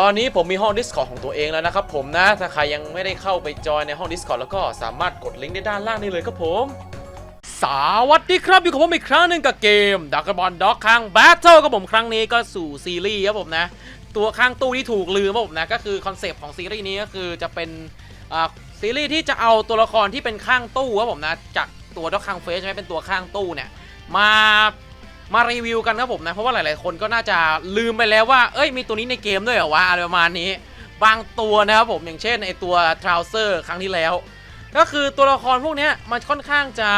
ตอนนี้ผมมีห้อง Discord ของตัวเองแล้วนะครับผมนะ ถ้าใครยังไม่ได้เข้าไปจอยในห้อง Discord แล้วก็สามารถกดลิงก์ได้ด้านล่างนี้เลยครับผม สวัสดีครับ อยู่กับผมอีกครั้งหนึ่งกับเกมดักบอลด็อกข้งแบทเทิลครับผมครั้งนี้ก็สู่ซีรีส์ครับผมนะ ตัวข้างตู้ที่ถูกลืมครับผมนะ ก็คือคอนเซปต์ของซีรีส์นี้ก็คือจะเป็นซีรีส์ที่จะเอาตัวละครที่เป็นข้างตู้ครับผมนะจากตัวด็อกข้างเฟสใช่ไหมเป็นตัวข้างตู้เนี่ยมา มารีวิวกันครับผมนะ เพราะว่าหลาย ๆ คนก็น่าจะลืมไปแล้วว่า เอ้ยมีตัวนี้ในเกมด้วยเหรอวะอะไรประมาณนี้ บางตัวนะครับผมอย่างเช่นไอตัวทราวเซอร์ครั้งที่แล้ว ก็คือตัวละครพวกนี้มันค่อนข้างจะ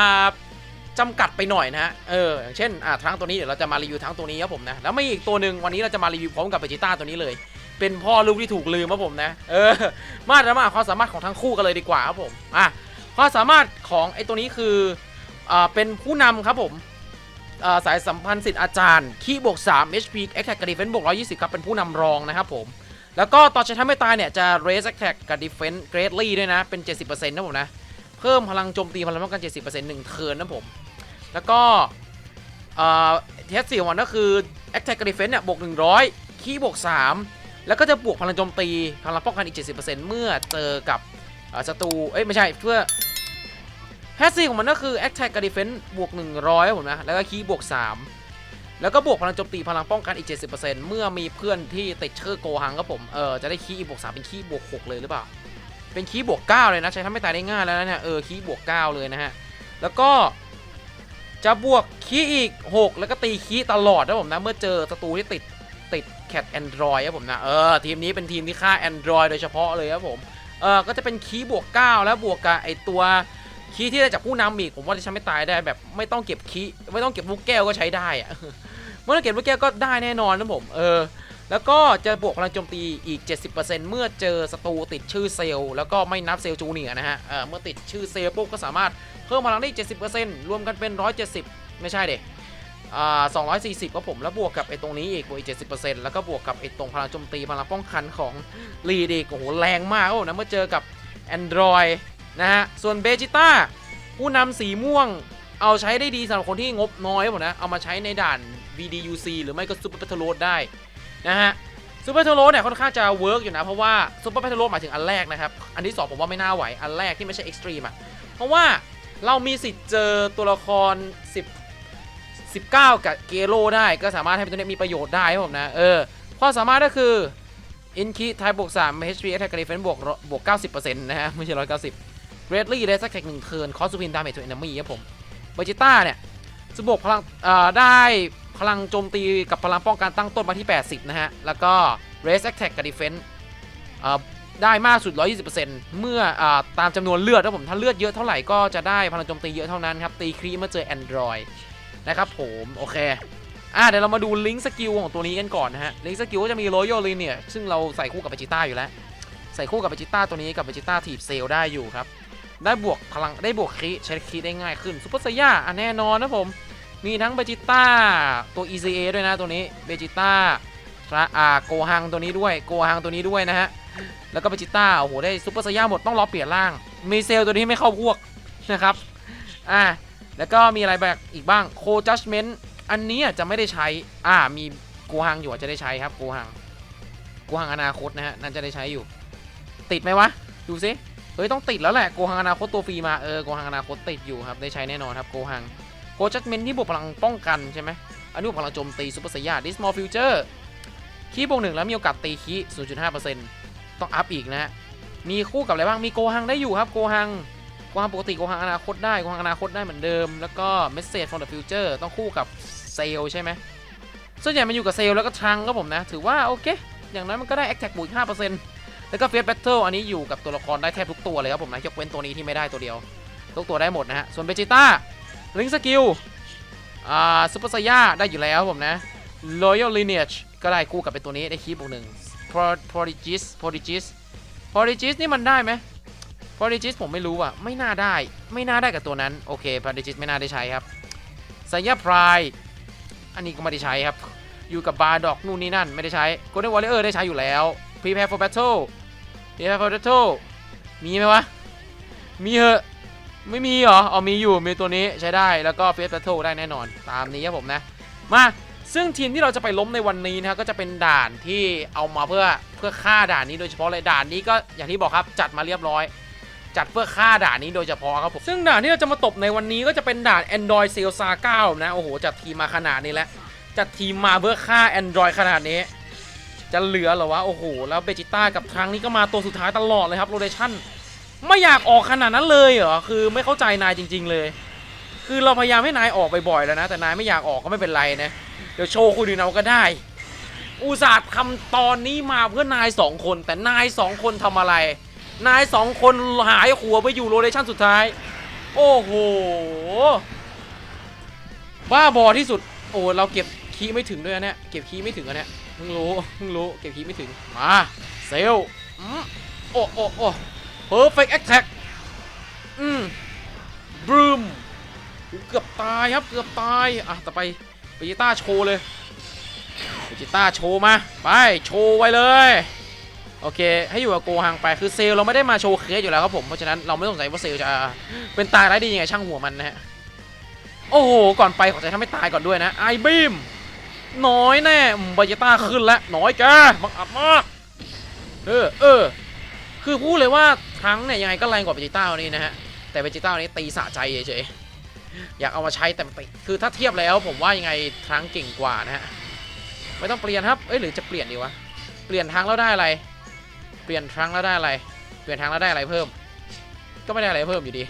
จำกัดไปหน่อยนะฮะ เออ อย่างเช่น อ่าทั้งตัวนี้เดี๋ยวเราจะมารีวิวทั้งตัวนี้ครับผมนะ แล้วไม่อีกตัวหนึ่งวันนี้เราจะมารีวิวพร้อมกับเบจิต้าตัวนี้เลย เป็นพ่อลูกที่ถูกลืมครับผมนะ เออ มาดราม่าความสามารถของทั้งคู่กันเลยดีกว่าครับผม อะ ความสามารถของไอ้ตัวนี้คือ อ่า เป็นผู้นำครับผม สายสัมพันธ์สิทธิ์อาจารย์คีย์บวก 3 HP Attack กับ Defense บวก 120 ครับ เป็นผู้นำรองนะครับผม แล้วก็ตอนใช้ทำให้ตายเนี่ย จะ raise attack กับ defense greatly ด้วยนะ เป็น 70%นะผมนะ เพิ่มพลังโจมตีพลังป้องกัน 70%หนึ่งเทิร์นนะผม แล้วก็เทสสี่ของมันก็คือ attack กับ defense เนี่ยบวก 100คีย์บวก 3 แล้วก็จะบวกพลังโจมตีพลังป้องกันอีก 70%เมื่อเจอกับศัตรูเอ้ยไม่ใช่เพื่อ แฮสซีของมันก็คือ attack กับ defense บวก 100ครับผมนะ แล้วก็คีบวก 3 แล้วก็บวกพลังโจมตีพลังป้องกันอีก 70%เมื่อมีเพื่อนที่ติดชื่อโกหังครับผม เออจะได้คีบวก 3 เป็นคีบวก 6 เลยหรือเปล่า เป็นคีบวก 9 เลยนะ ใช้ทำให้ตายได้ง่ายแล้วนะเนี่ย เออคีบวก 9 เลยนะฮะ แล้วก็จะบวกคีอีก 6 แล้วก็ตีคีตลอดนะผมนะ เมื่อเจอศัตรูที่ติดติดแคทแอนดรอยครับผมนะ เออทีมนี้เป็นทีมที่ฆ่า Android โดยเฉพาะเลยครับผม เออก็จะเป็นคีบวก 9 แล้วบวกกับไอตัว คีที่ได้จากผู้นำอีกผมว่าจะใช้ไม่ตายได้แบบไม่ต้องเก็บคีไม่ต้องเก็บลูกแก้วก็ใช้ได้อะเมื่อเก็บลูกแก้วก็ได้แน่นอนนะผมเออแล้วก็จะบวกพลังโจมตีอีก 70%เมื่อเจอศัตรูติดชื่อเซลล์แล้วก็ไม่นับเซลล์จูเนียนะฮะเออเมื่อติดชื่อเซลล์ปุ๊บก็สามารถเพิ่มพลังได้ 70%รวมกันเป็น 170 ไม่ใช่เด็กอ่า240ครับผมแล้วบวกกับไอ้ตรงนี้อีกบวกอีก70%แล้วก็บวกกับไอ้ตรงพลังโจมตีพลังป้องกันของลีดีกโอ้โหแรงมากครับผมนะเมื่อเจอกับ Android นะฮะ ส่วนเบจิต้าผู้นำสีม่วง เอาใช้ได้ดีสำหรับคนที่งบน้อยผมนะ เอามาใช้ในด่าน VDUC หรือไม่ก็ Super Battle Road ได้นะฮะซูเปอร์เทโรเนี่ยค่อนข้างจะเวิร์กอยู่นะ เพราะว่าซูเปอร์เทโรหมายถึงอันแรกนะครับ อันที่ 2 ผมว่าไม่น่าไหว อันแรกที่ไม่ใช่เอ็กซ์ตรีมอะ เพราะว่าเรามีสิทธิ์เจอตัวละคร 10 19 กับเกโรได้ ก็สามารถให้ตัวเนี้ยมีประโยชน์ได้ครับผมนะ เออความสามารถก็คืออินคีไทบวก3 HP Attack Defense บวกบวก 90%นะฮะ ไม่ใช่ 190 Greatly ได้สักแค่หนึ่งเทิร์นคอสซูพินดาเมจตัวเอนมี่ครับผมเบจิต้าเนี่ยจะบวกพลังได้พลังโจมตีกับพลังป้องกันตั้งต้นมาที่ 80 นะฮะ แล้วก็ Raise Attack กับ Defense เอ่อได้มากสุด 120%เมื่ออตามจำนวนเลือดนะผมถ้าเลือดเยอะเท่าไหร่ก็จะได้พลังโจมตีเยอะเท่านั้นครับ ตีครีเมื่อเจอ Android นะครับผม โอเคอะเดี๋ยวเรามาดูลิงก์สกิลของตัวนี้กันก่อนนะฮะ ลิงก์สกิลก็จะมี Royal l i n เนี่ยซึ่งเราใส่คู่กับเบจิต้าอยู่แล้ว ใส่คู่กับเบจิต้าตัวนี้กับเบจิต้าทีบเซลได้อยู่ครับ ได้บวกพลังได้บวกคีใช้คีได้ง่ายขึ้นซูเปอร์ไซย่าอะแน่นอนนะผม มีทั้งเบจิต้าตัว ECA ด้วยนะตัวนี้เบจิต้าอ่าโกฮังตัวนี้ด้วยโกฮังตัวนี้ด้วยนะฮะแล้วก็เบจิต้าโอ้โหได้ซูเปอร์ไซย่าหมดต้องรอเปลี่ยนร่าง มีเซลตัวนี้ไม่เข้าพวกนะครับอ่าแล้วก็มีอะไรแบบอีกบ้างโคจัสเมนต์อันนี้อาจะไม่ได้ใช้อ่ามีโกฮังอยู่จะได้ใช้ครับโกฮังโกฮังอนาคตนะฮะน่าจะได้ใช้อยู่ ติดไหมวะ ดูซิ เฮ้ยต้องติดแล้วแหละโกฮังอนาคตตัวฟรีมาเออโกฮังอนาคตติดอยู่ครับได้ใช้แน่นอนครับโกฮังโคจัสเมนที่บวกพลังป้องกันใช่ไหมอันนี้บวกพลังโจมตีซูเปอร์ไซย่าดิสมอลฟิวเจอร์คีบวกหนึ่งแล้วมีโอกาสตีคีย์0.5%ต้องอัพอีกนะฮะมีคู่กับอะไรบ้างมีโกฮังได้อยู่ครับโกฮังโกฮังปกติโกฮังอนาคตได้โกฮังอนาคตได้เหมือนเดิม แล้วก็ Message from the Future ต้องคู่กับเซลใช่ไหมส่วนใหญ่มันอยู่กับเซลแล้วก็ทรังก็ผมนะ ถือว่าโอเค อย่างนั้นมันก็ได้ Attack บวกอีก5% แล้วก็เฟสแบทเทิลอันนี้อยู่กับตัวละครได้แทบทุกตัวเลยครับผมนะยกเว้นตัวนี้ที่ไม่ได้ตัวเดียวทุกตัวได้หมดนะฮะส่วนเบจิต้าลิงสกิลอ่าซูเปอร์ไซย่าได้อยู่แล้วครับผมนะ Royal Lineage ก็ได้คู่กับเป็นตัวนี้ได้คีย์บวกหนึ่ง Prodigies Prodigis Prodigis นี่มันได้ไหม Prodigis ผมไม่รู้อะ ไม่น่าได้ ไม่น่าได้กับตัวนั้น โอเค Prodigis ไม่น่าได้ใช้ครับไซย่าพรายอันนี้ก็ไม่ได้ใช้ครับ อยู่กับบาร์ดอกนู่นนี่นั่นไม่ได้ใช้ Golden Warrior ได้ใช้อยู่แล้ว Prepare for Battle Prepare for Battle มีไหมวะ มีเหอะไม่มีเหรอเอ๋อมีอยู่มีตัวนี้ใช้ได้แล้วก็ Face Battle ได้แน่นอน ตามนี้ครับผมนะ มาซึ่งทีมที่เราจะไปล้มในวันนี้นะฮะก็จะเป็นด่านที่เอามาเพื่อเพื่อฆ่าด่านนี้โดยเฉพาะเลยด่านนี้ก็อย่างที่บอกครับจัดมาเรียบร้อย จัดเพื่อฆ่าด่านนี้โดยเฉพาะครับผมซึ่งด่านที่เราจะมาตบในวันนี้ก็จะเป็นด่าน Android s a l s a 9นะโอ้โหจัดทีมมาขนาดนี้แล้วจัดทีมมาเพื่อฆ่า Android ขนาดนี้ จะเหลือเหรอวะ โอ้โห แล้วเบจิต้ากับทางนี้ก็มาตัวสุดท้ายตลอดเลยครับโรเดชั่นไม่อยากออกขนาดนั้นเลยเหรอ คือไม่เข้าใจนายจริง ๆ เลย คือเราพยายามให้นายออกบ่อยๆแล้วนะ แต่นายไม่อยากออกก็ไม่เป็นไรนะ เดี๋ยวโชว์คุณดูเอาก็ได้ อุตส่าห์ทำตอนนี้มาเพื่อนายสองคน แต่นายสองคนทำอะไร นายสองคนหายหัวไปอยู่โรเดชั่นสุดท้าย โอ้โห บ้าบอที่สุด โอ้เราเก็บคีไม่ถึงด้วยนะเนี่ย เก็บคีไม่ถึงอันเนี้ย เพิ่งรู้เพิ่งรู้เก็บคีไม่ถึง มาเซลลอืมโอ้โอ้โอ้ perfect attack อืมบรูมเกือบตายครับเกือบตาย อะ ต่อไปเบจิต้าโชว์เลยเบจิต้าโชว์มา ไป โชว์ไว้เลย โอเค ให้อยู่กับโกฮังไปคือเซลเราไม่ได้มาโชว์เคสอยู่แล้วครับผม เพราะฉะนั้นเราไม่ต้องสงสัยว่าเซลลจะเป็นตายร้ายดียังไงช่างหัวมันนะฮะ โอ้โห ก่อนไปขอใจถ้าไม่ตายก่อนด้วยนะไอบีม น้อยแน่บาเจต้าขึ้นแล้วน้อยแกบังอับมากเออเออคือพูดเลยว่าทั้งเนี่ยยังไงก็แรงกว่าเบจิต้านนี้นะฮะแต่เบจิต้านี้ตีสะใจเฉยๆอยากเอามาใช้แต่ตีคือถ้าเทียบแล้วผมว่ายังไงทั้งเก่งกว่านะฮะไม่ต้องเปลี่ยนครับเอ้ยหรือจะเปลี่ยนดีวะเปลี่ยนทั้งแล้วได้อะไร เปลี่ยนทั้งแล้วได้อะไร เปลี่ยนทั้งแล้วได้อะไรเพิ่ม ก็ไม่ได้อะไรเพิ่มอยู่ดี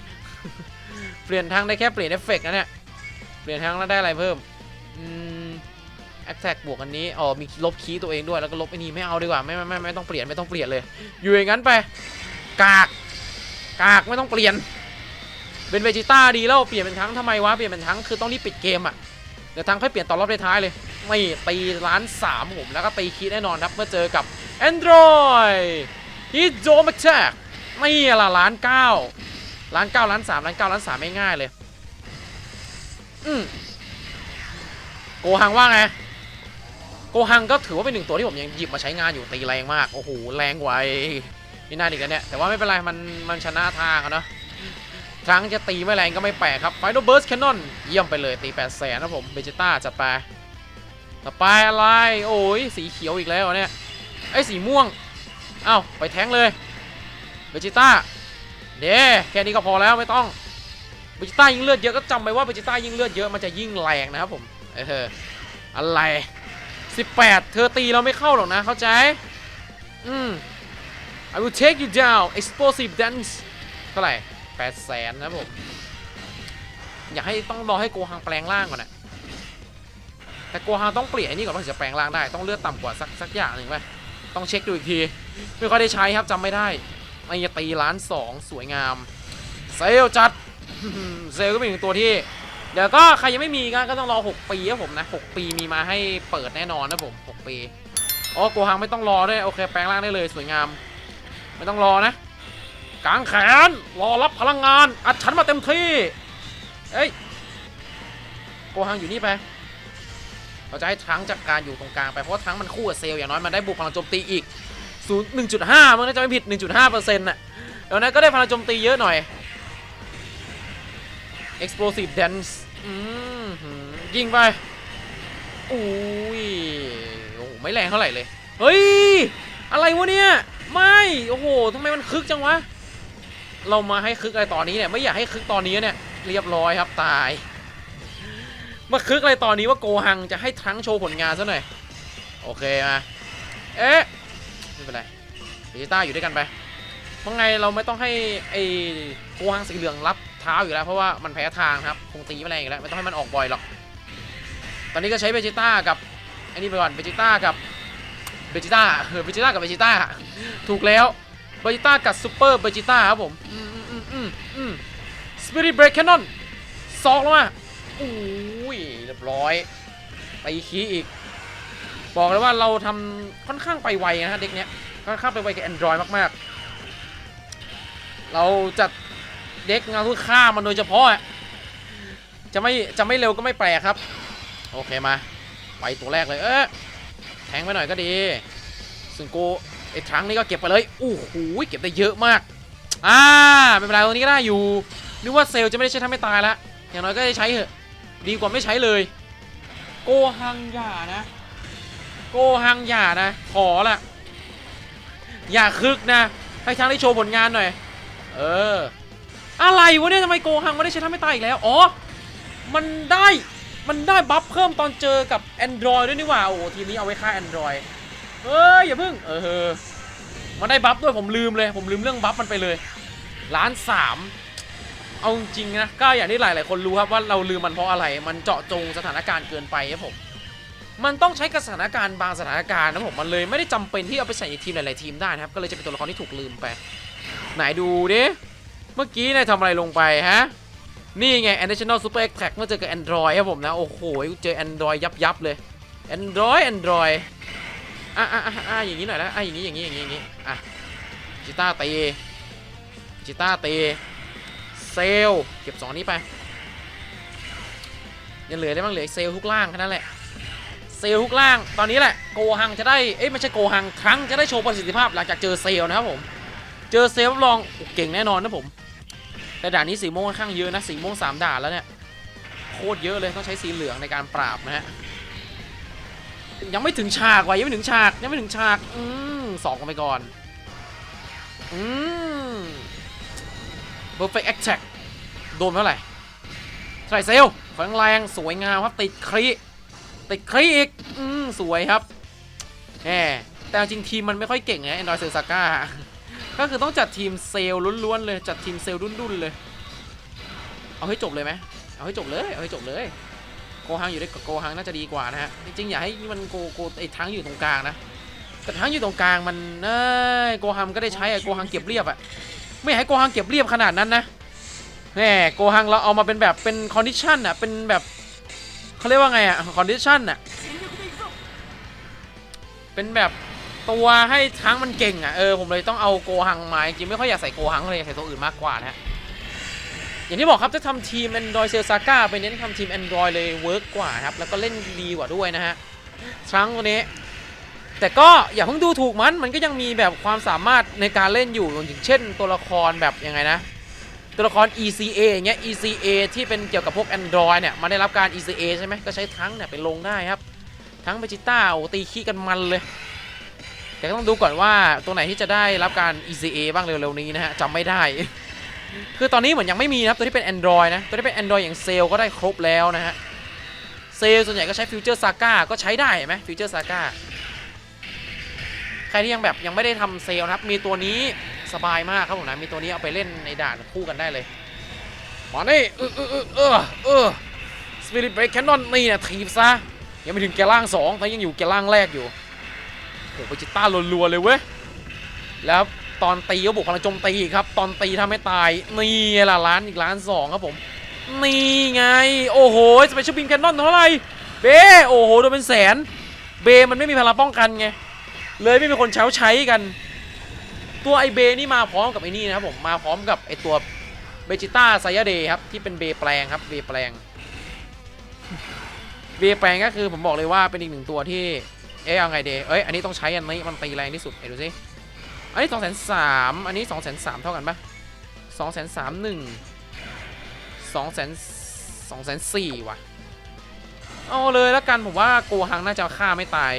เปลี่ยนทั้งได้แค่เปลี่ยนเอฟเฟกต์นะเนี่ยเปลี่ยนทั้งแล้วได้อะไรเพิ่มอืม แอคแท็กบวกอันนี้อ๋อมีลบคีย์ตัวเองด้วยแล้วก็ลบไอ้นี่ไม่เอาดีกว่าไม่ไม่ไม่ไม่ต้องเปลี่ยนไม่ต้องเปลี่ยนเลย อยู่อย่างนั้นไปกากกากไม่ต้องเปลี่ยน เป็นเวจิต้าดีแล้วเปลี่ยนเป็นทั้งทำไมวะเปลี่ยนเป็นทั้งคือต้องรีบปิดเกมอะเดี๋ยวทั้งค่อยเปลี่ยนตอนรอบท้ายเลย ไม่ตีล้านสามผมแล้วก็ตีคีย์แน่นอนครับเมื่อเจอกับ Android ฮิโ o ม a แ a กไม่ละล้านเก้าล้านเก้าล้านสามล้านเก้าล้านสามไม่ง่ายเลย อืมโกฮังว่าไง โกฮังก็ถือว่าเป็นหนึ่งตัวที่ผมยังหยิบมาใช้งานอยู่ตีแรงมาก โอ้โห แรงไวนี่น่าดีกันเนี่ย แต่ว่าไม่เป็นไร มันมันชนะทางอะเนาะครั้งจะตีไม่แรงก็ไม่แปลกครับไฟโนเบิร์สแคนนอนเยี่ยมไปเลยตี8 0 0แสนนะผมเบจิต้าจัดไปต่อไปอะไร โอ้ยสีเขียวอีกแล้วเนี่ยไอ้สีม่วงเอ้าไปแทงเลยเบจิต้าเด้แค่นี้ก็พอแล้วไม่ต้องเบจิต้ายิ่งเลือดเยอะก็จำไว้ว่าเบจิต้ายิ่งเลือดเยอะมันจะยิ่งแรงนะครับผมเอออะไร 18 เธอตีเราไม่เข้าหรอกนะ เข้าใจ อืม I will take you down explosive dance เท่าไหร่8แสนนะผม อยากให้ต้องรอให้โกฮังแปลงร่างก่อนนะแต่โกฮังต้องเปลี่ยนไอ้นี่ก่อนว่าถึงจะแปลงร่างได้ ต้องเลือดต่ำกว่าสักสักอย่างหนึ่งไปต้องเช็คดูอีกที ไม่ค่อยได้ใช้ครับจำไม่ได้ไอ้ตีล้านสองสวยงาม เซลจัด เซลลก็เป็นหนึ่งตัวที่ เดี๋ยวก็ใครยังไม่มีก็ก็ต้องรอ 6 ปีครับผมนะ 6 ปีมีมาให้เปิดแน่นอนนะผม 6 ปีอ๋อโกฮังไม่ต้องรอด้วยโอเคแปลงร่างได้เลยสวยงาม ไม่ต้องรอนะกางแขนรอรับพลังงานอัดฉันมาเต็มที่เอ้ยโกฮังอยู่นี่ไปเราจะให้ทั้งจัดการอยู่ตรงกลางไปเพราะทั้งมันคู่กับเซลอย่างน้อยมันได้บุกพลังโจมตีอีก0 1.5มันน่าจะไม่ผิด 1.5เปอร์เซ็นต์น่ะเดี๋ยวนั้นก็ได้พลังโจมตีเยอะหน่อย explosive dance อืมยิงไปอุ้ยโอ้ไม่แรงเท่าไหร่เลย เฮ้ย อะไรวะเนี่ย ไม่ โอ้โหทำไมมันคึกจังวะ เรามาให้คึกอะไรตอนนี้เนี่ย ไม่อยากให้คึกตอนนี้เนี่ย เรียบร้อยครับตาย มาคึกอะไรตอนนี้ว่าโกฮังจะให้ทั้งโชว์ผลงานซะหน่อย โอเคมา เอ๊ะ ไม่เป็นไรเบจิต้าอยู่ด้วยกันไปเพราะไงเราไม่ต้องให้ไอ้โกฮังสีเหลืองรับ ท้าอยู่แล้วเพราะว่ามันแพ้ทางครับคงตีไม่แรงอยู่แล้วไม่ต้องให้มันออกบ่อยหรอก ตอนนี้ก็ใช้เบจิต้ากับไอ้นี่ไปก่อนเบจิต้ากับเบจิต้าเออเบจิต้ากับเบจิต้าถูกแล้วเบจิต้ากับซูเปอร์เบจิต้าครับผมอืมอืมอืมอืมอืมสปิริตเบรกแคนนอนซอกลงมาอุ้ยเรียบร้อยตีคีอีก บอกเลยว่าเราทำค่อนข้างไปไวนะฮะเด็กเนี้ยค่อนข้างไปไวกับ Android มากๆ เราจัด เด็กงานทุกฆ่ามันโดยเฉพาะอะจะไม่จะไม่เร็วก็ไม่แปลกครับ โอเคมา ไปตัวแรกเลยเอ๊ะแทงไปหน่อยก็ดีซึ่งกูไอ้ทรังนี่ก็เก็บไปเลยโอ้โหเก็บได้เยอะมากอ่าไม่เป็นไรตรงนี้ก็ได้อยู่นึกว่าเซลลจะไม่ได้ใช้ทำให้ตายละอย่างน้อยก็ได้ใช้เถอะดีกว่าไม่ใช้เลย โกฮังอย่านะ โกฮังอย่านะ ขอละอย่าคึกนะ ให้ช้างได้โชว์ผลงานหน่อย เออ อะไรวะเนี่ยทำไมโกฮังไม่ได้ใช้ท่าไม่ตายอีกแล้ว อ๋อ มันได้ มันได้บัฟเพิ่มตอนเจอกับ Android ด้วยนี่หว่า โอ้โหทีนี้เอาไว้ฆ่า Android เอ้ยอย่าเพิ่ง เออ มันได้บัฟด้วยผมลืมเลย ผมลืมเรื่องบัฟมันไปเลย ล้านสาม เอาจริงนะ ก็อย่างที่หลาย ๆ คนรู้ครับว่าเราลืมมันเพราะอะไร มันเจาะจงสถานการณ์เกินไปครับผม มันต้องใช้กับสถานการณ์บางสถานการณ์นะผม มันเลยไม่ได้จำเป็นที่เอาไปใส่ในทีมหลาย ๆ ทีมได้นะครับ ก็เลยจะเป็นตัวละครที่ถูกลืมไป ไหนดูดิ เมื่อกี้นายทำอะไรลงไปฮะ นี่ไง Additional Super Attack เมื่อเจอกับ Android ครับผมนะ โอ้โห เจอ Android ยับยับเลย Android Android อะอะอะอะอย่างนี้หน่อยนะอะอย่างนี้อย่างนี้อย่างนี้อย่างนี้อะจิต้าตีจิต้าตีเซลเก็บสองนี้ไปยังเหลือได้บ้างเหลือเซลทุกล่างแค่นั้นแหละเซลทุกล่างตอนนี้แหละโกฮังจะได้เอ้ยไม่ใช่โกฮังครั้งจะได้โชว์ประสิทธิภาพหลังจากเจอเซลนะครับผม เจอเซลรับรองเก่งแน่นอนนะผม แต่ด่านนี้สีม่วงค่อนข้างเยอะนะสีม่วงสามด่านแล้วเนี่ยโคตรเยอะเลยต้องใช้สีเหลืองในการปราบนะฮะยังไม่ถึงฉากว่ะยังไม่ถึงฉากยังไม่ถึงฉากอืมสองไปก่อนอืม perfect attack โดนเท่าไหร่ใส่เซลแข็งแรงสวยงามครับติดครีติดครีอีกอืมสวยครับแหมแต่จริงทีมมันไม่ค่อยเก่งนะ Android เซลซาก้า ก็คือต้องจัดทีมเซลล์ล้วนๆเลยจัดทีมเซลล์ดุนๆเลย เอาให้จบเลยไหมเอาให้จบเลยเอาให้จบเลย โกฮังอยู่ด้วยกับโกฮังน่าจะดีกว่านะฮะจริงๆอยากให้มันโกโกไอ้ทั้งอยู่ตรงกลางนะแต่ทั้งอยู่ตรงกลางมันเอ้ยโกฮังก็ได้ใช้อะโกฮังเก็บเรียบอะไม่ให้โกฮังเก็บเรียบขนาดนั้นนะแหมโกฮังเราเอามาเป็นแบบเป็นคอนดิชันอะเป็นแบบเขาเรียกว่าไงอะคอนดิชันอะเป็นแบบ ตัวให้ทั้งมันเก่งอะเออผมเลยต้องเอาโกฮังมาจริงไม่ค่อยอยากใส่โกฮังเลยอยากใส่ตัวอื่นมากกว่านะฮะอย่างที่บอกครับจะทำทีม Android เซลซาก้าไปเน้นทำทีม Android เลยเวิร์กกว่าครับแล้วก็เล่นดีกว่าด้วยนะฮะครั้งตัวนี้ แต่ก็อย่าเพิ่งดูถูกมันมันก็ยังมีแบบความสามารถในการเล่นอยู่อย่างเช่น ตัวละครแบบยังไงนะตัวละคร ECA อย่างเงี้ย ECA ที่เป็นเกี่ยวกับพวก Android เนี่ยมันได้รับการ ECA ใช่ไหมก็ใช้ทั้งเนี่ยไปลงได้ครับ ทั้งเบจิต้าโอ้ตีขี้กันมันเลย แต่ก็ต้องดูก่อนว่าตัวไหนที่จะได้รับการ ECA บ้างเร็วๆนี้นะฮะจำไม่ได้ คือตอนนี้เหมือนยังไม่มีนะครับตัวที่เป็น Android นะ ตัวที่เป็น Android อย่างเซลก็ได้ครบแล้วนะฮะเซลส่วนใหญ่ก็ใช้ฟิวเจอร์ซาก้าก็ใช้ได้ไหมฟิวเจอร์ซาก้าใครที่ยังแบบยังไม่ได้ทำเซลนะครับ มีตัวนี้สบายมากครับผมนะ มีตัวนี้เอาไปเล่นในด่านคู่กันได้เลยมานี่เออเออเออเออเออสปิริตเบรกแคนนอนนี่นะทีบซะยังไม่ถึงแกล่างสองแต่ยังอยู่แกล่างแรกอยู่ โอ้โหไปจิต้ารัวๆเลยเว้ย แล้วตอนตีก็บุกพลังโจมตีอีกครับ ตอนตีถ้าไม่ตาย นี่ล่ะล้านอีกล้านสองครับผม นี่ไง โอ้โหสเปเชียลบินแคนนอนเท่าไหร่ เบ โอ้โห โดนเป็นแสน เบมันไม่มีพลังป้องกันไง เลยไม่มีคนเช้าใช้กัน ตัวไอเบนี่มาพร้อมกับไอ้นี่นะครับผม มาพร้อมกับไอตัวเบจิต้าไซยาเดครับ ที่เป็นเบแปลงครับ เบแปลง เบแปลงก็คือผมบอกเลยว่าเป็นอีกหนึ่งตัวที่ เอ๊ะเอาไงเดเอ้ยอันนี้ต้องใช้อันนี้มันตีแรงที่สุดเห็นดูสิอันนี้สองแสนสามอันนี้สองแสนสามเท่ากันปะสองแสนสามหนึ่งสองแสนสองแสนสี่ว่ะเอาเลยแล้วกันผมว่าโกฮังน่าจะฆ่าไม่ตาย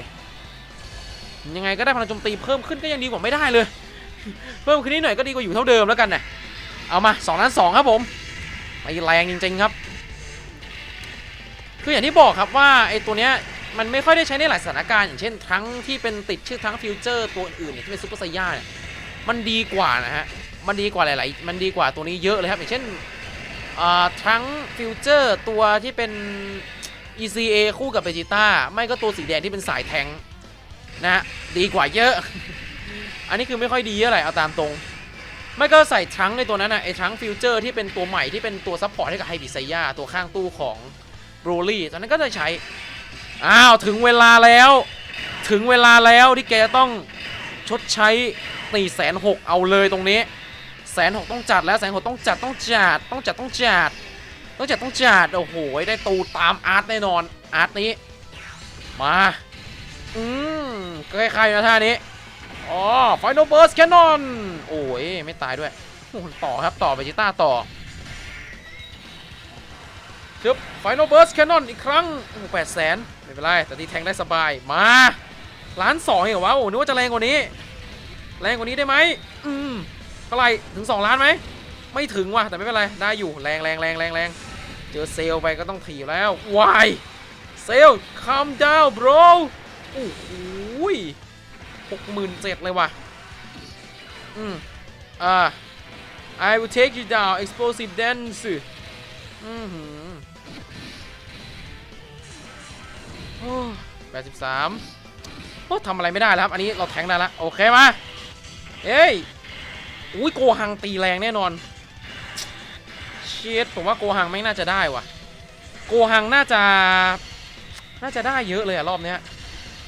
ยังไงก็ได้พลังโจมตีเพิ่มขึ้นก็ยังดีกว่าไม่ได้เลย เพิ่มขึ้นนิดหน่อยก็ดีกว่าอยู่เท่าเดิมแล้วกันนะเอามา2ล้าน2ครับผมไปแรงจริงๆครับ คืออย่างที่บอกครับว่าไอ้ตัวเนี้ย มันไม่ค่อยได้ใช้ในหลายสถานการณ์อย่างเช่นทั้งที่เป็นติดชื่อทั้งฟิวเจอร์ตัวอื่นเนี่ยที่เป็นซูเปอร์ไซย่าเนี่ยมันดีกว่านะฮะ มันดีกว่าหลาย ๆ มันดีกว่าตัวนี้เยอะเลยครับ อย่างเช่นทั้งฟิวเจอร์ตัวที่เป็น ECA คู่กับเบจิต้าไม่ก็ตัวสีแดงที่เป็นสายแทงนะฮะดีกว่าเยอะ อันนี้คือไม่ค่อยดีเท่าไรเอาตามตรง ไม่ก็ใส่ทั้งในตัวนั้นนะไอ้ทั้งฟิวเจอร์ที่เป็นตัวใหม่ที่เป็นตัวซัพพอร์ตให้กับไฮบิไซย่าตัวข้างตู้ของโบรลี่ตอนนั้นก็จะใช้ อ้าวถึงเวลาแล้ว ถึงเวลาแล้วที่แกจะต้องชดใช้ตีแสนหกเอาเลยตรงนี้แสนหกต้องจัดแล้วแสนหกต้องจัดต้องจัดต้องจัดต้องจัดต้องจัดต้องจัดโอ้โหได้ตูตามอาร์ตแน่นอนอาร์ตนี้มาอืมใกล้ๆนะท่านี้อ๋อไฟโนเบิร์สแคนนอนโอ้ยไม่ตายด้วยต่อครับต่อเบจิต้าต่อ จึบไฟนอลเบิร์สแคนนอนอีกครั้งโอ้แปดแสนไม่เป็นไร แต่ที่แทงได้สบาย มาล้านสองเหรอวะ โอ้นึกว่าจะแรงกว่านี้ แรงกว่านี้ได้ไหมอืมเท่าไหร่ถึง 2 ล้านไหม ไม่ถึงว่ะ แต่ไม่เป็นไร ได้อยู่ แรงแรงแรงแรงแรงเจอเซลไปก็ต้องถีบแล้ววายเซล calm down bro โอ้โหหกหมื่นเจ็ดเลยว่ะ อืม อ่า I will take you down explosive dance อือ แปดสิบสามโอ้ทำอะไรไม่ได้แล้วครับ อันนี้เราแทงได้แล้วโอเคมา เอ้ย อุ้ยโกหังตีแรงแน่นอน เชียดผมว่าโกหังไม่น่าจะได้ว่ะ โกหังน่าจะ น่าจะได้เยอะเลยอะรอบเนี้ย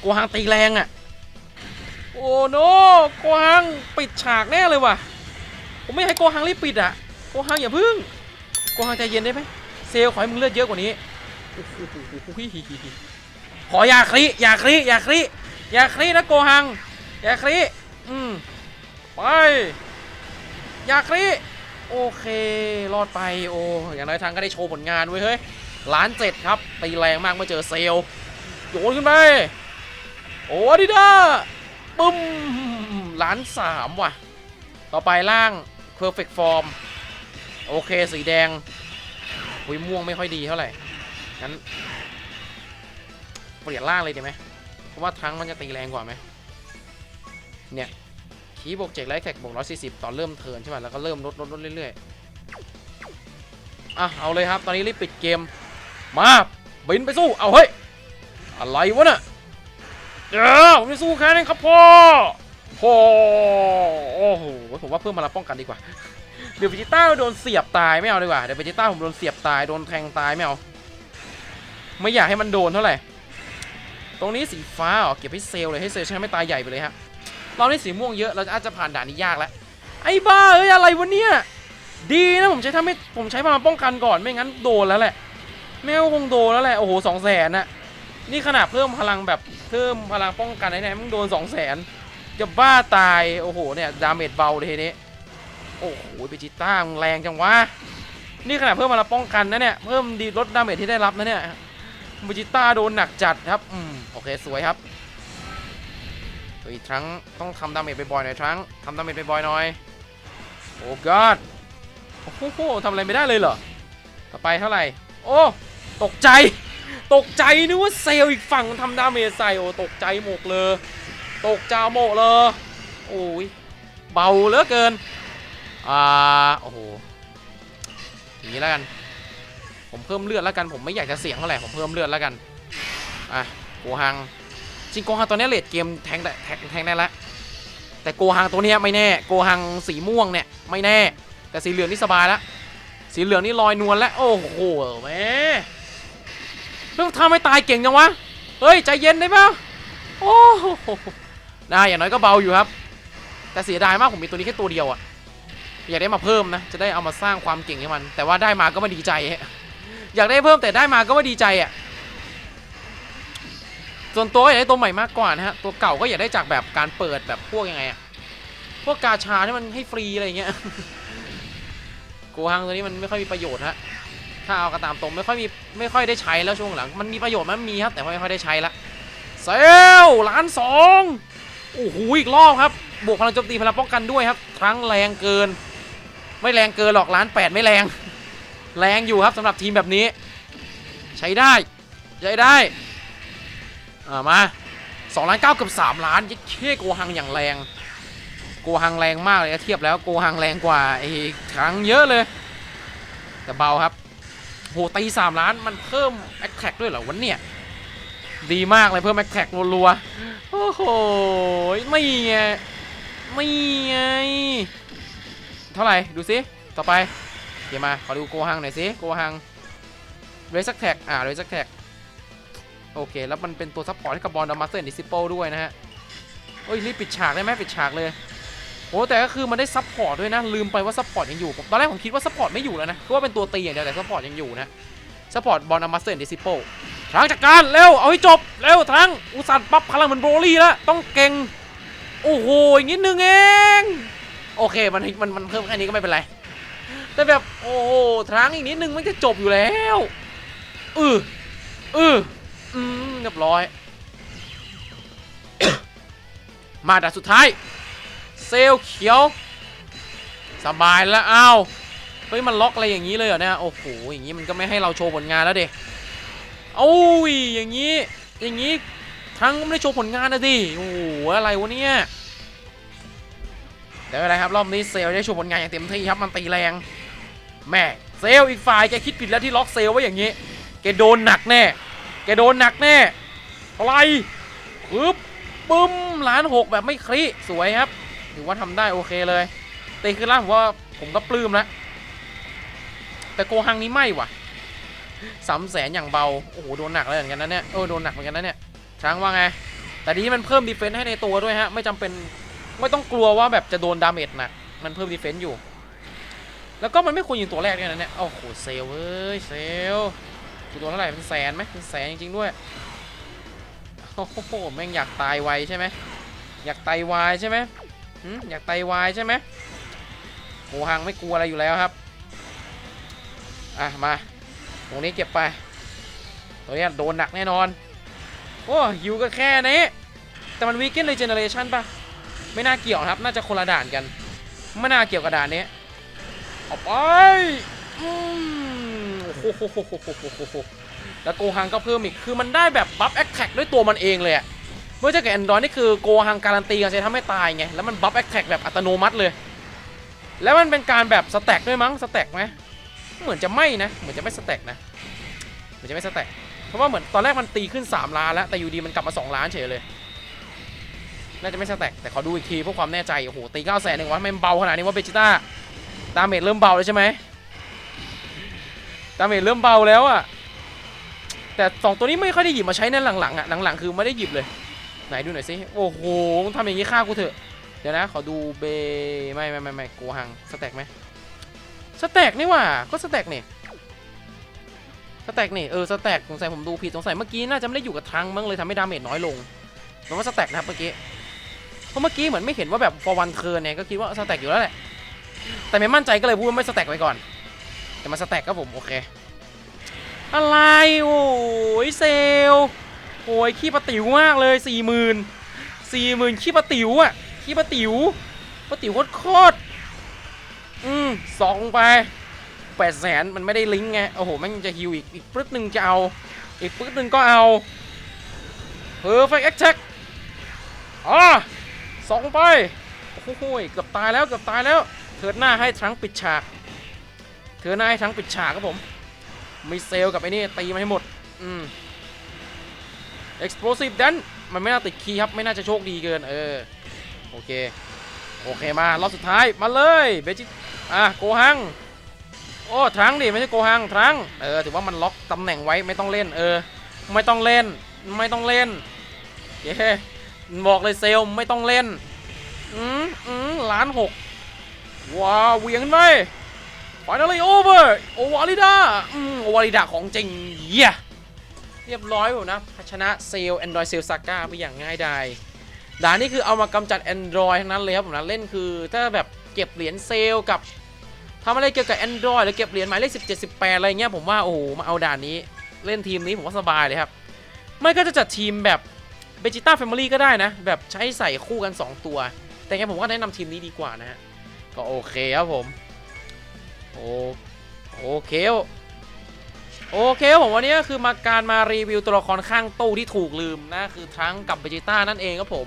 โกหังตีแรงอะโอ้โนโกหังปิดฉากแน่เลยว่ะ ผมไม่ให้โกหังรีบปิดอะโกหังอย่าพึ่ง โกหังใจเย็นได้ไหมเซลลขอให้มึงเลือดเยอะกว่านี้โอ้โห ขออย่าคลิอย่าคลิอย่าคลิอย่าคลินะโกหัง อย่าคลิอืมไปอย่าคลิโอเค รอดไปโอ้อย่างน้อยทางก็ได้โชว์ผลงานเว้ยเฮ้ยล้านเจ็ดครับ ตีแรงมากเมื่อเจอเซลลโยนขึ้นไป โอ้ดิด้าปึ้มล้านสามว่ะ ต่อไปล่าง perfect form โอเคสีแดงหุยม่วงไม่ค่อยดีเท่าไหร่งั้น เปลี่ยนล่างเลยดีไหมเพราะว่าทั้งมันจะตีแรงกว่าไหมเนี่ยขีบวกเจ็กไลท์แท็กบวกร้อยสี่สิบตอนเริ่มเทินใช่ไหมแล้วก็เริ่มลดลดลดเรื่อยๆอะเอาเลยครับตอนนี้รีบปิดเกมมาบินไปสู้เอาเฮ้ยอะไรวะน่ะเดี๋ยวผมจะสู้แค่นี้ครับพ่อโอ้โอ้โหผมว่าเพิ่มมาละป้องกันดีกว่าเดี๋ยวเวจิต้าโดนเสียบตายไม่เอาดีกว่าเดี๋ยวเวจิต้าผมโดนเสียบตายโดนแทงตายไม่เอาไม่อยากให้มันโดนเท่าไหร่ ตรงนี้สีฟ้าเหรอเก็บให้เซลเลยให้เซลใช้ไม่ตายใหญ่ไปเลยฮะเราได้สีม่วงเยอะเราอาจจะผ่านด่านนี้ยากแล้วไอ้บ้าเอ้ยอะไรวะเนี่ยดีนะผมใช้ทำให้ผมใช้มาป้องกันก่อนไม่งั้นโดนแล้วแหละแม่งคงโดนแล้วแหละโอ้โหสองแสนน่ะนี่ขนาดเพิ่มพลังแบบเพิ่มพลังป้องกันไอ้เนี่ยมึงโดนสองแสนจะบ้าตายโอ้โหเนี่ยดาเมจเบาเลยทีนี้โอ้โหเบจิต้ามึงแรงจังวะนี่ขนาดเพิ่มมาละป้องกันนะเนี่ยเพิ่มดีลดดาเมจที่ได้รับนะเนี่ย เบจิต้าโดนหนักจัดครับอืมโอเคสวยครับอีกครั้งต้องทำดาเมจบ่อยๆหน่อยครั้งทำดาเมจบ่อยๆหน่อยโอ้ god โอ้โหทำอะไรไม่ได้เลยเหรอต่อไปเท่าไหร่โอ้ตกใจ ตกใจนึกว่าเซลอีกฝั่งทำดาเมจใส่โอ้ตกใจหมกเลย ตกจาโมกเลยโอ้ยเบาเหลือเกินอ่าโอ้โหอย่างนี้แล้วกัน ผมเพิ่มเลือดแล้วกันผมไม่อยากจะเสี่ยงเท่าไหร่ผมเพิ่มเลือดแล้วกันอะโกหังจริงโกหังตัวนี้เลดเกมแทงได้แทงแทงได้ล้วแต่โกหังตัวนี้ไม่แน่โกหังสีม่วงเนี่ยไม่แน่ แต่สีเหลืองนี่สบายแล้วสีเหลืองนี่ลอยนวลแล้วโอ้โหแม่เรื่องทำให้ตายเก่งจังวะเฮ้ยใจเย็นได้ปะโอ้โหนะอย่างน้อยก็เบาอยู่ครับ แต่เสียดายมากผมมีตัวนี้แค่ตัวเดียวอะอยากได้มาเพิ่มนะ จะได้เอามาสร้างความเก่งให้มัน แต่ว่าได้มาก็ไม่ดีใจ อยากได้เพิ่มแต่ได้มาก็ไม่ดีใจอะส่วนตัวอยากได้ตัวใหม่มากกว่านะฮะตัวเก่าก็อยากได้จากแบบการเปิดแบบพวกยังไงอะพวกกาชาที่มันให้ฟรีอะไรเงี้ยโกฮังตัวนี้มันไม่ค่อยมีประโยชน์ฮะถ้าเอากระตามตรงไม่ค่อยมีไม่ค่อยได้ใช้แล้วช่วงหลัง มันมีประโยชน์มันมีครับแต่ไม่ค่อยได้ใช้ละเซลล้านสองโอ้โหอีกรอบครับบวกพลังโจมตีพลังป้องกันด้วยครับ ครั้งแรงเกิน ไม่แรงเกินหรอกล้านแปดไม่แรง แรงอยู่ครับสำหรับทีมแบบนี้ ใช้ได้ใช้ได้อ่ามาสองล้านเก้ากับสามล้านยิ่งเค้โกหังอย่างแรง โกหังแรงมากเลยเทียบแล้วโกหังแรงกว่าไอ้ครั้งเยอะเลย แต่เบาครับโหตีสามล้านมันเพิ่มแอคแท็กด้วยเหรอวันเนี่ยดีมากเลยเพิ่มแอคแท็กรัวๆโอ้โหไม่ไงไม่ไงเท่าไหร่ดูสิต่อไป เดี๋ยวมา ขอดูโกหังหน่อยสิโกหังเรซักแท็กอ่าเรซักแท็กโอเค แล้วมันเป็นตัวซัพพอร์ตให้กับบอลดามาสเตอร์ดิซิโปด้วยนะฮะโอ้ยรีบปิดฉากได้ไหมปิดฉากเลยโอ้แต่ก็คือมันได้ซัพพอร์ตด้วยนะ ลืมไปว่าซัพพอร์ตยังอยู่ผมตอนแรกผมคิดว่าซัพพอร์ตไม่อยู่แล้วนะคือว่าเป็นตัวตีอย่างเดียวแต่ซัพพอร์ตยังอยู่นะซัพพอร์ตบอลอามาสเตอร์ดิซิโปทางจัดการเร็วเอาให้จบเร็วทางอุส่าห์ปรับพลังเหมือนโบลี่แล้วต้องเก่งโอ้โหอีกนิดนึงเอง โอเคมันมันมันเพิ่มแค่นี้ก็ไม่เป็นไร แต่แบบโอ้โหทางอีกนิดนึงมันจะจบอยู่แล้วอืออืออืมเรียบร้อย มาด่านสุดท้าย เซลเขียว สบายแล้วอ้าวเฮ้ยมันล็อกอะไรอย่างนี้เลยเหรอเนี่ยโอ้โหอย่างนี้มันก็ไม่ให้เราโชว์ผลงานแล้วเด็โอ้ยอย่างนี้อย่างนี้ทั้งไม่ได้โชว์ผลงานนะดิโอ้โหอะไรวะเนี่ยเดี๋ยวอะไรครับรอบนี้เซลได้โชว์ผลงานอย่างเต็มที่ครับมันตีแรง แม่เซลอีกฝ่ายแกคิดผิดแล้วที่ล็อกเซลไว้อย่างนี้ แกโดนหนักแน่ แกโดนหนักแน่อะไรปึ๊บปึ้มล้านหกแบบไม่คลิสวยครับ ถือว่าทำได้โอเคเลยตีขึ้นล่าผมว่าผมก็ปลื้มแล้วแต่โกหังนี้ไม่ว่ะสามแสนอย่างเบา โอ้โห โดนหนักเลยเหมือนกันนะเนี่ย เออ โดนหนักเหมือนกันนะเนี่ย ช้างว่าไง แต่ดีมันเพิ่มดีเฟนส์ให้ในตัวด้วยฮะ ไม่จำเป็น ไม่ต้องกลัวว่าแบบจะโดนดาเมจหนัก มันเพิ่มดีเฟนส์อยู่ แล้วก็มันไม่ควรยิงตัวแรกด้วยนะเนี่ยโอ้โหเซลเว้ยเซลลคือตัวเท่าไหร่เป็นแสนไหมเป็นแสนจริงๆด้วยโอ้โหแม่งอยากตายไวใช่ไหมอยากตายวายใช่ไหมอยากตายวายใช่ไหมโกหังไม่กลัวอะไรอยู่แล้วครับอะมาตรงนี้เก็บไปตัวนี้โดนหนักแน่นอนโอ้ยูก็แค่นี้แต่มันวีเกนเลยเจเนเรชันปะไม่น่าเกี่ยวครับ น่าจะคนละด่านกัน ไม่น่าเกี่ยวกับด่านนี้ เอาไปอืมโอ้โหแล้วโกฮังก็เพิ่มอีก คือมันได้แบบบัฟแอคแท็กด้วยตัวมันเองเลยอะเมื่อเจอกับแอนดรอยนี่คือโกฮังการันตีกันจะทำให้ตายไง แล้วมันบัฟแอคแท็กแบบอัตโนมัติเลย แล้วมันเป็นการแบบสแต็กด้วยมั้งสแต็กไหมเหมือนจะไม่นะ เหมือนจะไม่สแต็กนะ เหมือนจะไม่สแต็ก เพราะว่าเหมือนตอนแรกมันตีขึ้น 3 ล้านแล้ว แต่อยู่ดีมันกลับมา 2 ล้านเฉยเลย น่าจะไม่สแต็ก แต่ขอดูอีกทีเพื่อความแน่ใจ โอ้โห ตี9ก้าแสนหนึ่งวะทำไมมันเบาขนาดนี้ว่าเบจิต้า ดาเมจเริ่มเบาแล้วใช่ไหมดาเมจเริ่มเบาแล้วอะแต่สองตัวนี้ไม่ค่อยได้หยิบมาใช้ในหลังๆอะหลังๆคือไม่ได้หยิบเลย ไหนดูหน่อยสิโอ้โหทำอย่างนี้ฆ่ากูเถอะเดี๋ยวนะขอดูเบไม่ไม่ไม่ไม่โกหังสแต็กไหมสแต็กนี่ว่าก็สแต็กนี่สแต็กนี่เออสแต็กสงสัยผมดูผิดสงสัยเมื่อกี้น่าจะไม่ได้อยู่กับทังมั้งเลยทำให้ดาเมจน้อยลงผมว่าสแต็กนะครับเมื่อกี้เพราะเมื่อกี้เหมือนไม่เห็นว่าแบบฟอร์วันเคิร์นเนี่ยก็คิดว่าสแต็กอยู่แล้วแหละ แต่ไม่มั่นใจก็เลยพูดว่าไม่สแต็กไว้ก่อน แต่มาสแต็กครับผมโอเค อะไร โอ้ยเซลโอ้ยขี้ปะติ๋วมากเลยสี่หมื่นสี่หมื่นขี้ปะติ๋วอะขี้ปะติ๋วปะติ๋วโคตรอืมสองไปแปดแสนมันไม่ได้ลิงก์ไงโอ้โหม่งจะฮิวอีกอีกปึ๊ดหนึ่งจะเอา อีกปึ๊ดหนึ่งก็เอา perfect attack อะสองไปโอ้โหเกือบตายแล้วเกือบตายแล้ว เถิดหน้าให้ทั้งปิดฉากเถิดหน้าให้ทั้งปิดฉากครับผมมีเซลกับไอ้นี่ตีมาให้หมดอืม explosive ดันมันไม่น่าติดคีย์ครับไม่น่าจะโชคดีเกินเออโอเคโอเคมารอบสุดท้ายมาเลยเบจิอะโกหังโอ้ทรังดิไม่ใช่โกหังทรังเออถือว่ามันล็อกตำแหน่งไว้ไม่ต้องเล่นเออ ไม่ต้องเล่นไม่ต้องเล่นเย้บอกเลยเซลไม่ต้องเล่นอืมอืมล้านหก ว้าวเวียงขึ้นไป finally over โอวาลิดาอืมโอวาลิดาของจริงเยี่ยเรียบร้อยผมนะชนะเซล Android เซลซาก้าไปอย่างง่ายดายด่านนี้คือเอามากำจัด Android ทั้งนั้นเลยครับผมนะเล่นคือถ้าแบบเก็บเหรียญเซลกับทำอะไรเกี่ยวกับ Android หรือเก็บเหรียญหมายเลข17 18 อะไรเงี้ยผมว่าโอ้โหมาเอาด่านนี้ เล่นทีมนี้ผมว่าสบายเลยครับไม่ก็จะจัดทีมแบบเบจิต้าแฟมิลี่ก็ได้นะ แบบใช้ใส่คู่กัน 2 ตัว แต่ไงผมก็แนะนำทีมนี้ดีกว่านะฮะ ก็โอเคครับผม โอโอเคโอเคผมวันนี้ก็คือมาการมารีวิวตัวละครข้างตู้ที่ถูกลืมนะคือทั้งกับเบจิต้านั่นเองครับผม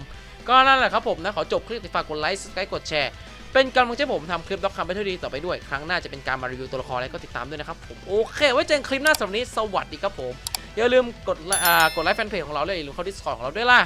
ก็นั่นแหละครับผมนะขอจบคลิปฝากกดไลค์สกายกดแชร์ เป็นกำลังใจผมทำคลิปรับคำไปเท่าดีต่อไปด้วย ครั้งหน้าจะเป็นการมารีวิวตัวละครอะไรก็ติดตามด้วยนะครับผมโอเค ไว้เจอกันคลิปหน้าสำหรับนี้สวัสดีครับผมอย่าลืมกดไลค์อ่ากดไลค์แฟนเพจของเราเลยอย่าลืมเข้าดิสคอร์ของเราด้วยล่ะ